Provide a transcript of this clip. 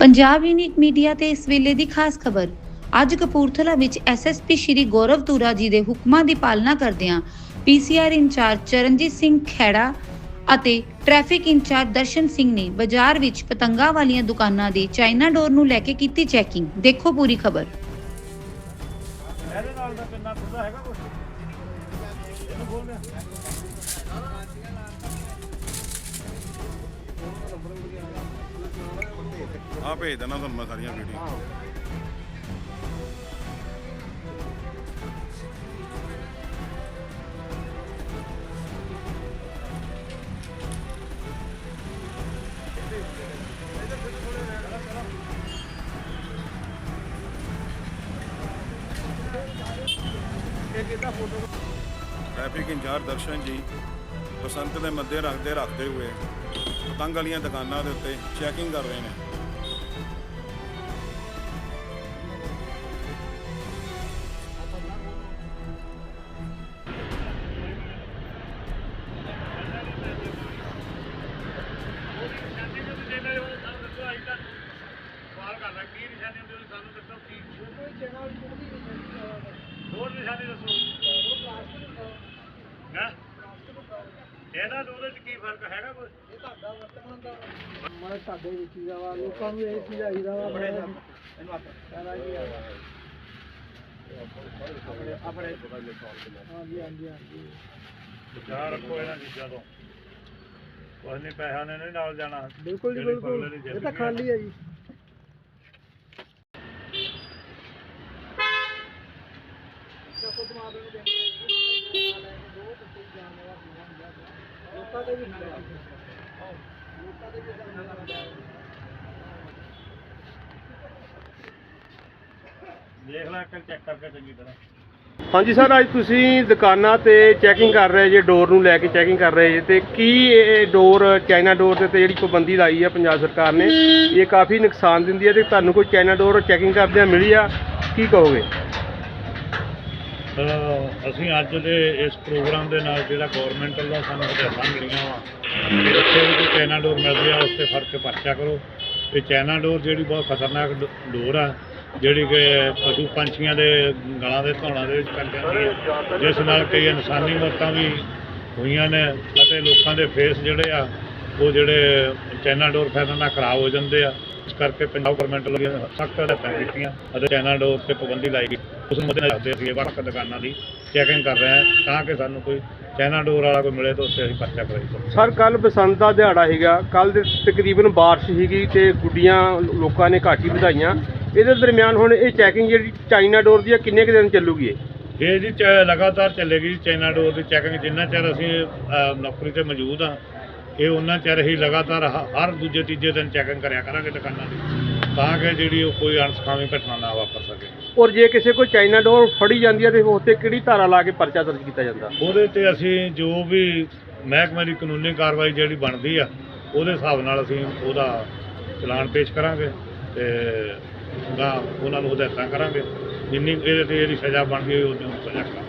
Punjab unique media ਤੇ ਇਸ ਵੇਲੇ ਦੀ ਖਾਸ ਖਬਰ। ਅੱਜ ਕਪੂਰਥਲਾ ਵਿੱਚ ਐਸਐਸਪੀ ਸ਼੍ਰੀ ਗੌਰਵ ਤੂਰਾ ਜੀ ਦੇ ਹੁਕਮਾਂ ਦੀ ਪਾਲਣਾ ਕਰਦਿਆਂ ਪੀਸੀਆਰ ਇੰਚਾਰਜ ਚਰਨਜੀਤ ਸਿੰਘ ਖੈੜਾ ਅਤੇ ਟ੍ਰੈਫਿਕ ਇੰਚਾਰਜ ਦਰਸ਼ਨ ਸਿੰਘ ਨੇ ਬਾਜ਼ਾਰ ਵਿੱਚ ਪਤੰਗਾਂ ਵਾਲੀਆਂ ਦੁਕਾਨਾਂ ਦੀ ਚਾਈਨਾ ਡੋਰ ਨੂੰ ਲੈ ਕੇ ਕੀਤੀ ਚੈਕਿੰਗ। ਦੇਖੋ ਪੂਰੀ ਖਬਰ। ਇਹਦੇ ਨਾਲ ਦਾ ਕਿੰਨਾ ਖੁੱਲਾ ਹੈਗਾ ਕੁਛ ਇਹਨੂੰ ਖੋਲ ਲਿਆ ਆ ਭੇਜ ਦੇਣਾ ਤੁਹਾਨੂੰ ਮੈਂ ਸਾਰੀਆਂ video traffic incharge Darshan ji, Basant ਦੇ ਮੱਦੇ ਰੱਖਦੇ ਰੱਖਦੇ ਹੋਏ। ਪਤੰਗ ਵਾਲੀਆਂ ਦੁਕਾਨਾਂ ਦੇ ਉੱਤੇ ਚੈਕਿੰਗ ਕਰ ਰਹੇ ਨੇ। ਹੋਰ ਨਿਸ਼ਾਨੀ ਦੱਸੋ ਹੈਂ? ਇਹਨਾਂ ਦੋਨਾਂ ਚ ਕੀ ਫ਼ਰਕ ਹੈਗਾ ਕੋਈ? ਮੈਂ ਸਾਡੇ ਵਿੱਚ ਹੀ ਵਾ ਲੋਕਾਂ ਨੂੰ ਇਹ ਚੀਜ਼ ਆਈਦਾ ਵਾ ਆਪਣੇ ਮੈਂ- ਇਹਨੂੰ ਹੱਥ ਸਾਰਾ ਜੀ ਆ। ਆਪਣੇ ਹਾਂਜੀ ਹਾਂਜੀ ਹਾਂਜੀ। ਵਿਚਾਰ ਰੱਖੋ ਇਹਨਾਂ ਚੀਜ਼ਾਂ ਤੋਂ। ਕੁਝ ਨਹੀਂ ਪੈਸਾ ਨੇ ਨਹੀਂ ਨਾਲ ਜਾਣਾ। ਬਿਲਕੁਲ ਜੀ ਬਿਲਕੁਲ। ਦੀ ਇਹ ਤਾਂ ਖਾਲੀ ਹੈ ਜੀ। ਲੋਕਾਂ ਦੇ ਵੀ ਲੋਕਾਂ ਦੇ ਵੀ ਦੇਖ ਲੈ ਕਿ ਚੈੱਕ ਕਰਕੇ ਚੰਗੀ ਤਰ੍ਹਾਂ ਹਾਂਜੀ ਸਰ, ਅੱਜ ਤੁਸੀਂ ਦੁਕਾਨਾਂ ਤੇ ਚੈਕਿੰਗ ਕਰ ਰਹੇ ਜੇ ਡੋਰ ਨੂੰ ਲੈ ਕੇ ਚੈਕਿੰਗ ਕਰ ਰਹੇ ਜੇ ਤੇ ਕੀ ਇਹ ਡੋਰ ਚਾਈਨਾ ਡੋਰ ਦੇ ਤੇ ਜਿਹੜੀ ਪਾਬੰਦੀ ਲਾਈ ਆ ਪੰਜਾਬ ਸਰਕਾਰ ਨੇ, ਇਹ ਕਾਫੀ ਨੁਕਸਾਨ ਦਿੰਦੀ ਹੈ ਤੇ ਤੁਹਾਨੂੰ ਕੋਈ ਚਾਈਨਾ ਡੋਰ ਚੈਕਿੰਗ ਕਰਦਿਆਂ ਮਿਲੀ ਆ? ਕੀ ਕਹੋਗੇ? ਅਹ ਅਸੀਂ ਅੱਜ ਦੇ ਇਸ ਪ੍ਰੋਗਰਾਮ ਦੇ ਨਾਲ ਜਿਹੜਾ ਗਵਰਨਮੈਂਟ ਵੱਲੋਂ ਸਾਨੂੰ ਹਦਾਇਤਾਂ ਮਿਲੀਆਂ ਵਾ ਕਿ ਉੱਥੇ ਵੀ ਕੋਈ ਚਾਈਨਾ ਡੋਰ ਮਿਲਦੀ ਆ ਉਸ ਤੇ ਫ਼ਰਕ ਪਰਚਾ ਕਰੋ। ਇਹ ਚਾਈਨਾ ਡੋਰ ਜਿਹੜੀ ਬਹੁਤ ਖਤਰਨਾਕ ਡ- ਡੋਰ ਆ, ਜਿਹੜੀ ਕਿ ਪਸ਼ੂ ਪੰਛੀਆਂ ਦੇ ਗਲਾਂ ਦੇ ਧੌਣਾ ਦੇ ਵਿੱਚ ਕੱਟ ਜਾਂਦੀ ਹੈ ਜਿਸ ਨਾਲ ਕਈ ਇਨਸਾਨੀ ਮੌਤਾਂ ਵੀ ਹੋਈਆਂ ਨੇ, ਅਤੇ ਲੋਕਾਂ ਦੇ ਫੇਸ ਜਿਹੜੇ ਆ, ਉਹ ਜਿਹੜੇ ਚਾਈਨਾ ਡੋਰ ਫੈਲਣ ਨਾਲ ਖਰਾਬ ਹੋ ਜਾਂਦੇ ਆ। ਇਸ ਕਰਕੇ ਪੰਜਾਬ ਗਵਰਨਮੈਂਟ ਵੱਲੋਂ ਸਖਤ ਹਦਾਇਤਾਂ ਕੀਤੀਆਂ, ਅਤੇ ਚਾਈਨਾ ਡੋਰ ਤੇ ਪਾਬੰਦੀ ਲਾਈ ਗਈ। ਉਸ ਨੂੰ ਮੱਦੇ ਰੱਖਦੇ ਅਸੀਂ ਵੱਖ ਦੁਕਾਨਾਂ ਦੀ ਚੈਕਿੰਗ ਕਰ ਰਹੇ ਹਾਂ ਤਾਂ ਕਿ ਸਾਨੂੰ ਕੋਈ ਚਾਈਨਾ ਡੋਰ ਵਾਲਾ ਕੋਈ ਮਿਲੇ ਤਾਂ ਉਸ ਤੇ ਅਸੀਂ ਪਰਚਾ ਕਰਾਈ ਸਕੀਏ ਸਰ ਕੱਲ ਬਸੰਤ ਦਾ ਦਿਹਾੜਾ ਹੈਗਾ ਕੱਲ ਦੇ ਤਕਰੀਬਨ ਬਾਰਿਸ਼ ਸੀਗੀ ਤੇ ਗੁੱਡੀਆਂ ਲੋਕਾਂ ਨੇ ਘੱਟ ਵਧਾਈਆਂ। ਇਹਦੇ ਦਰਮਿਆਨ ਹੁਣ ਇਹ ਚੈਕਿੰਗ ਜਿਹੜੀ ਚਾਈਨਾ ਡੋਰ ਦੀ ਆ ਕਿੰਨੇ ਕੁ ਦਿਨ ਚੱਲੂਗੀ ਇਹ? ਇਹ ਜੀ ਲਗਾਤਾਰ ਚੱਲੇਗੀ ਚਾਈਨਾ ਡੋਰ ਦੀ ਚੈਕਿੰਗ ਜਿੰਨਾ ਚਿਰ ਅਸੀਂ ਨੌਕਰੀ ਤੇ ਮੌਜੂਦ ਆ ਇਹ ਉਹਨਾਂ ਚਿਰ ਹੀ ਲਗਾਤਾਰ ਹਰ ਦੂਜੇ ਤੀਜੇ ਦਿਨ ਚੈਕਿੰਗ ਕਰਿਆ ਕਰਾਂਗੇ ਦੁਕਾਨਾਂ ਦੀ ਤਾਂ ਕਿ ਜਿਹੜੀ ਉਹ ਕੋਈ ਅਣਸਖਾਵੀ ਘਟਨਾ ਨਾ ਵਾਪਰ ਸਕੇ। ਔਰ ਜੇ ਕਿਸੇ ਕੋਈ ਚਾਈਨਾ ਡੋਰ ਫੜੀ ਜਾਂਦੀ ਹੈ ਤੇ ਉਸ ਤੇ ਕਿਹੜੀ ਧਾਰਾ ਲਾ ਕੇ ਪਰਚਾ ਦਰਜ ਕੀਤਾ ਜਾਂਦਾ? ਉਹਦੇ ਤੇ ਅਸੀਂ ਜੋ ਵੀ ਮਹਿਕਮੇ ਦੀ ਕਾਨੂੰਨੀ ਕਾਰਵਾਈ ਜਿਹੜੀ ਬਣਦੀ ਆ, ਉਹਦੇ ਹਿਸਾਬ ਨਾਲ ਅਸੀਂ ਉਹਦਾ ਚਲਾਨ ਪੇਸ਼ ਕਰਾਂਗੇ ਤੇ ਉਹਦਾ ਉਹਨਾਂ ਨੂੰ ਹਦਾਇਤਾਂ ਕਰਾਂਗੇ। ਜਿੰਨੀ ਇਹਦੇ ਤੇ ਇਹਦੀ ਸਜ਼ਾ ਬਣਦੀ ਹੋਈ ਉਨੀ ਸਜ਼ਾ ਕਰਾਂਗੇ।